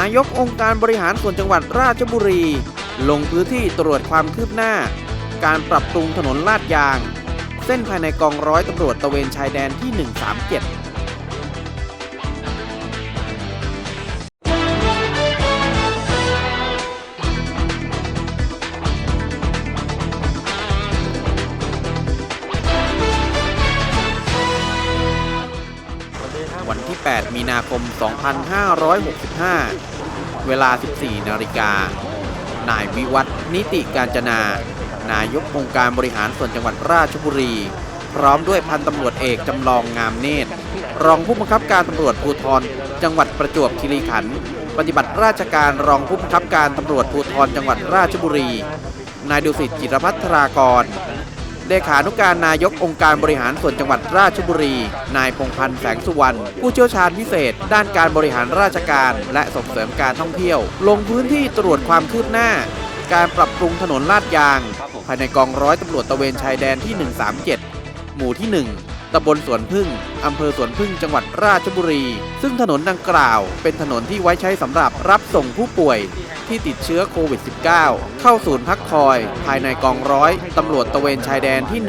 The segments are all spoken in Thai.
ายกองค์การบริหารส่วนจังหวัดราชบุรี ลงพื้นที่ตรวจความคืบหน้า การปรับปรุงถนนลาดยาง เส้นภายในกองร้อยตำรวจตระเวนชายแดนที่ 137 วันที่ 8 มีนาคม 2565 เวลา 14 นาฬิกา นายวิวัฒนิติการจนา นายกองค์การบริหารส่วนจังหวัดราชบุรี พร้อมด้วยพันตำรวจเอกจำลองงามเนตร รองผู้บังคับการตำรวจภูธร จังหวัดประจวบคีรีขันธ์ปฏิบัติราชการรองผู้บังคับการตำรวจภูธรจังหวัดราชบุรี นายดุสิตจิรพัฒรากร เลขานุการนายกองค์การบริหารส่วนจังหวัดราชบุรี นายพงพันธ์แสงสุวรรณผู้เชี่ยวชาญพิเศษ ด้านการบริหารราชการ และส่งเสริมการท่องเที่ยว ลงพื้นที่ตรวจความคืบหน้า การปรับปรุงถนนลาดยาง ภายในกองร้อยตำรวจตระเวนชายแดนที่ 137 หมู่ที่ 1 ตำบลสวนพึ่ง อำเภอสวนพึ่งจังหวัดราชบุรี ซึ่งถนนดังกล่าว เป็นถนนที่ไว้ใช้สำหรับรับส่งผู้ป่วยที่ติดเชื้อโควิด -19 เข้าศูนย์พักคอย ภายในกองร้อยตำรวจตระเวนชายแดนที่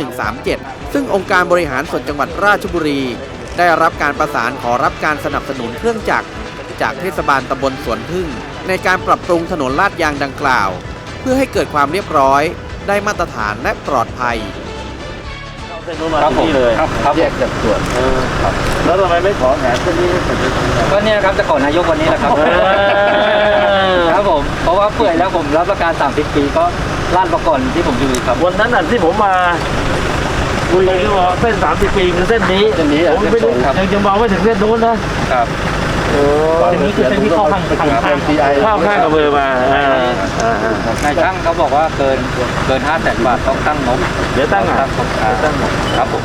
137 ซึ่งองค์การบริหารส่วนจังหวัดราชบุรี ได้รับการประสานขอรับการสนับสนุนเครื่องจักร จากเทศบาลตำบลสวนพึ่ง ในการปรับปรุงถนนลาดยางดังกล่าว เพื่อให้เกิดความเรียบร้อย ได้มาตรฐานและปลอดภัย เส้นนู้นมาครับที่ผมนี่เลยครับครับแยกจากส่วนเออครับแล้วทำไมไม่ขอแผนเส้นนี้ให้เสร็จเลยก็เนี่ยครับจะขอนายกวันนี้แหละครับเออครับผมเพราะว่าเปื่อยแล้วผมรับประกัน30 ปีก็ลาดมาก่อนที่ผมอยู่ครับวันนั้นน่ะที่ผมมาคุยกันที่ว่าเส้น 30 ปีคือเส้นนี้เส้นนี้อะผมไม่รู้เส้นตรงครับยังยังมองไม่ถึงเส้นนู้นนะครับ ตอนนี้คือเส้นที่เข้าข้างข้างข้างข้าข้างกับเบอร์มาอ่าอ่านายช่างเขาบอกว่าเกินเกินห้าแสนบาทต้องตั้งงบเดี๋ยวตั้งอะตั้งงบเดี๋ยวตั้งครับผม